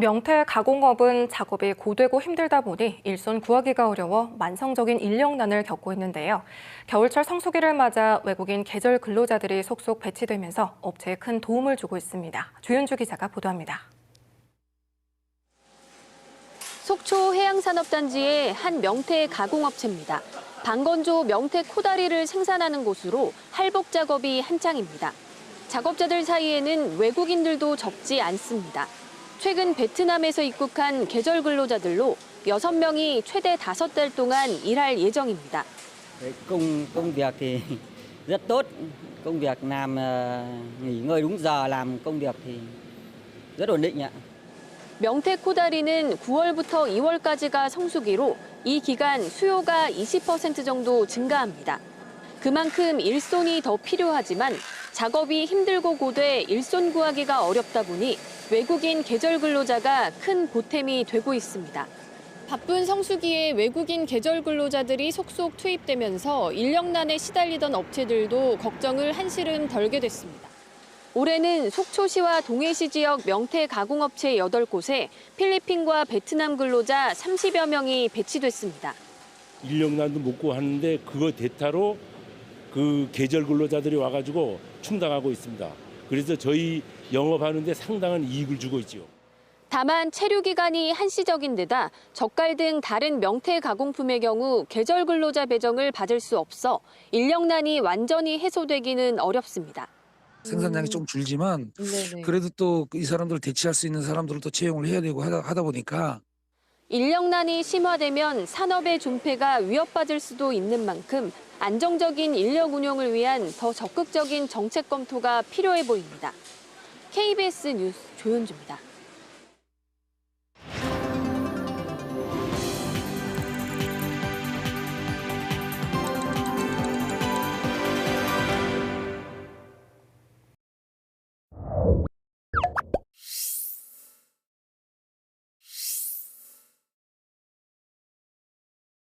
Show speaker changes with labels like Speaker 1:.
Speaker 1: 명태 가공업은 작업이 고되고 힘들다 보니 일손 구하기가 어려워 만성적인 인력난을 겪고 있는데요. 겨울철 성수기를 맞아 외국인 계절 근로자들이 속속 배치되면서 업체에 큰 도움을 주고 있습니다. 조윤주 기자가 보도합니다.
Speaker 2: 속초 해양산업단지의 한 명태 가공업체입니다. 방건조 명태 코다리를 생산하는 곳으로 할복 작업이 한창입니다. 작업자들 사이에는 외국인들도 적지 않습니다. 최근 베트남에서 입국한 계절 근로자들로 6명이 최대 5달 동안 일할 예정입니다.
Speaker 3: Cái công công việc thì rất tốt công việc làm ờ, nghỉ ngơi đúng giờ làm công việc thì rất ổn định ạ
Speaker 2: 명태 코다리는 9월부터 2월까지가 성수기로 이 기간 수요가 20% 정도 증가합니다. 그만큼 일손이 더 필요하지만 작업이 힘들고 고돼 일손 구하기가 어렵다 보니 외국인 계절 근로자가 큰 보탬이 되고 있습니다. 바쁜 성수기에 외국인 계절 근로자들이 속속 투입되면서 인력난에 시달리던 업체들도 걱정을 한시름 덜게 됐습니다. 올해는 속초시와 동해시 지역 명태 가공업체 8곳에 필리핀과 베트남 근로자 30여 명이 배치됐습니다.
Speaker 4: 인력난도 못 하는데 그거 대타로 그 계절 근로자들이 와가지고 충당하고 있습니다. 그래서 저희 영업하는데 상당한 이익을 주고 있지요.
Speaker 2: 다만 체류 기간이 한시적인 데다 젓갈 등 다른 명태 가공품의 경우 계절 근로자 배정을 받을 수 없어 인력난이 완전히 해소되기는 어렵습니다.
Speaker 5: 생산량이 좀 줄지만 그래도 또 이 사람들을 대체할 수 있는 사람들을 또 채용을 해야 되고 하다, 하다 보니까
Speaker 2: 인력난이 심화되면 산업의 존폐가 위협받을 수도 있는 만큼 안정적인 인력 운용을 위한 더 적극적인 정책 검토가 필요해 보입니다. KBS 뉴스 조윤주입니다.